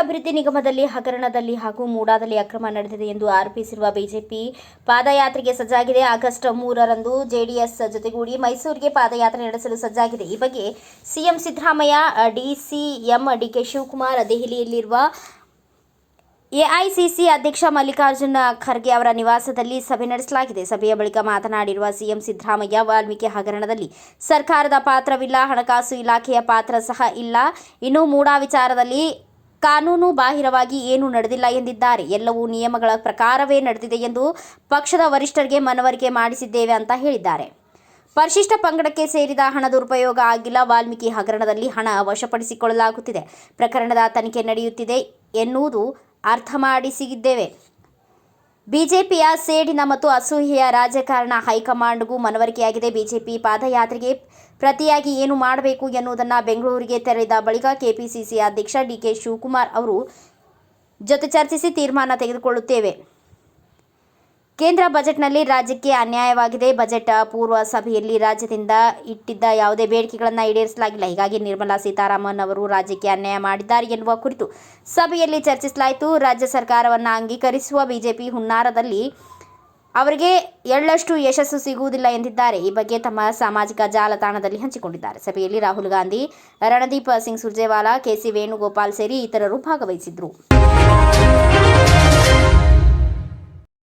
ಅಭಿವೃದ್ಧಿ ನಿಗಮದಲ್ಲಿ ಹಗರಣದಲ್ಲಿ ಹಾಗೂ ಮೂಡಾದಲ್ಲಿ ಅಕ್ರಮ ನಡೆದಿದೆ ಎಂದು ಆರೋಪಿಸಿರುವ ಬಿಜೆಪಿ ಪಾದಯಾತ್ರೆಗೆ ಸಜ್ಜಾಗಿದೆ. ಆಗಸ್ಟ್ ಮೂರರಂದು ಜೆಡಿಎಸ್ ಜೊತೆಗೂಡಿ ಮೈಸೂರಿಗೆ ಪಾದಯಾತ್ರೆ ನಡೆಸಲು ಸಜ್ಜಾಗಿದೆ. ಈ ಬಗ್ಗೆ CM Siddaramaiah, DCM DK Shivakumar ದೆಹಲಿಯಲ್ಲಿರುವ ಎಐಸಿಸಿ ಅಧ್ಯಕ್ಷ ಮಲ್ಲಿಕಾರ್ಜುನ ಖರ್ಗೆ ಅವರ ನಿವಾಸದಲ್ಲಿ ಸಭೆ ನಡೆಸಲಾಗಿದೆ. ಸಭೆಯ ಬಳಿಕ ಮಾತನಾಡಿರುವ ಸಿಎಂ ಸಿದ್ದರಾಮಯ್ಯ, ವಾಲ್ಮೀಕಿ ಹಗರಣದಲ್ಲಿ ಸರ್ಕಾರದ ಪಾತ್ರವಿಲ್ಲ, ಹಣಕಾಸು ಇಲಾಖೆಯ ಪಾತ್ರ ಸಹ ಇಲ್ಲ. ಇನ್ನು ಮೂಡಾ ವಿಚಾರದಲ್ಲಿ ಕಾನೂನು ಬಾಹಿರವಾಗಿ ಏನೂ ನಡೆದಿಲ್ಲ ಎಂದಿದ್ದಾರೆ. ಎಲ್ಲವೂ ನಿಯಮಗಳ ಪ್ರಕಾರವೇ ನಡೆದಿದೆ ಎಂದು ಪಕ್ಷದ ವರಿಷ್ಠರಿಗೆ ಮನವರಿಕೆ ಮಾಡಿಸಿದ್ದೇವೆ ಅಂತ ಹೇಳಿದ್ದಾರೆ. ಪರಿಶಿಷ್ಟ ಪಂಗಡಕ್ಕೆ ಸೇರಿದ ಹಣ ದುರುಪಯೋಗ ಆಗಿಲ್ಲ. ವಾಲ್ಮೀಕಿ ಹಗರಣದಲ್ಲಿ ಹಣ ವಶಪಡಿಸಿಕೊಳ್ಳಲಾಗುತ್ತಿದೆ. ಪ್ರಕರಣದ ತನಿಖೆ ನಡೆಯುತ್ತಿದೆ ಎನ್ನುವುದು ಅರ್ಥ ಮಾಡಿಸಿದ್ದೇವೆ. ಬಿಜೆಪಿಯ ಸೇಡಿನ ಮತ್ತು ಅಸೂಹೆಯ ರಾಜಕಾರಣ ಹೈಕಮಾಂಡ್ಗೂ ಮನವರಿಕೆಯಾಗಿದೆ. ಬಿಜೆಪಿ ಪಾದಯಾತ್ರೆಗೆ ಪ್ರತಿಯಾಗಿ ಏನು ಮಾಡಬೇಕು ಎನ್ನುವುದನ್ನು ಬೆಂಗಳೂರಿಗೆ ತೆರಳಿದ ಬಳಿಕ ಕೆಪಿಸಿಸಿ ಅಧ್ಯಕ್ಷ ಡಿಕೆ ಶಿವಕುಮಾರ್ ಅವರು ಜೊತೆ ಚರ್ಚಿಸಿ ತೀರ್ಮಾನ ತೆಗೆದುಕೊಳ್ಳುತ್ತೇವೆ. ಕೇಂದ್ರ ಬಜೆಟ್ನಲ್ಲಿ ರಾಜ್ಯಕ್ಕೆ ಅನ್ಯಾಯವಾಗಿದೆ. ಬಜೆಟ್ ಪೂರ್ವ ಸಭೆಯಲ್ಲಿ ರಾಜ್ಯದಿಂದ ಇಟ್ಟಿದ್ದ ಯಾವುದೇ ಬೇಡಿಕೆಗಳನ್ನು ಈಡೇರಿಸಲಾಗಿಲ್ಲ. ಹೀಗಾಗಿ ನಿರ್ಮಲಾ ಸೀತಾರಾಮನ್ ಅವರು ರಾಜ್ಯಕ್ಕೆ ಅನ್ಯಾಯ ಮಾಡಿದ್ದಾರೆ ಎನ್ನುವ ಕುರಿತು ಸಭೆಯಲ್ಲಿ ಚರ್ಚಿಸಲಾಯಿತು. ರಾಜ್ಯ ಸರ್ಕಾರವನ್ನು ಅಂಗೀಕರಿಸುವ ಬಿಜೆಪಿ ಹುನ್ನಾರದಲ್ಲಿ ಅವರಿಗೆ ಎಳ್ಳಷ್ಟು ಯಶಸ್ಸು ಸಿಗುವುದಿಲ್ಲ ಎಂದಿದ್ದಾರೆ. ಈ ಬಗ್ಗೆ ತಮ್ಮ ಸಾಮಾಜಿಕ ಜಾಲತಾಣದಲ್ಲಿ ಹಂಚಿಕೊಂಡಿದ್ದಾರೆ. ಸಭೆಯಲ್ಲಿ ರಾಹುಲ್ ಗಾಂಧಿ, ರಣದೀಪ್ ಸಿಂಗ್ ಸುರ್ಜೇವಾಲಾ ಕೆಸಿ ವೇಣುಗೋಪಾಲ್ ಸೇರಿ ಇತರರು ಭಾಗವಹಿಸಿದ್ರು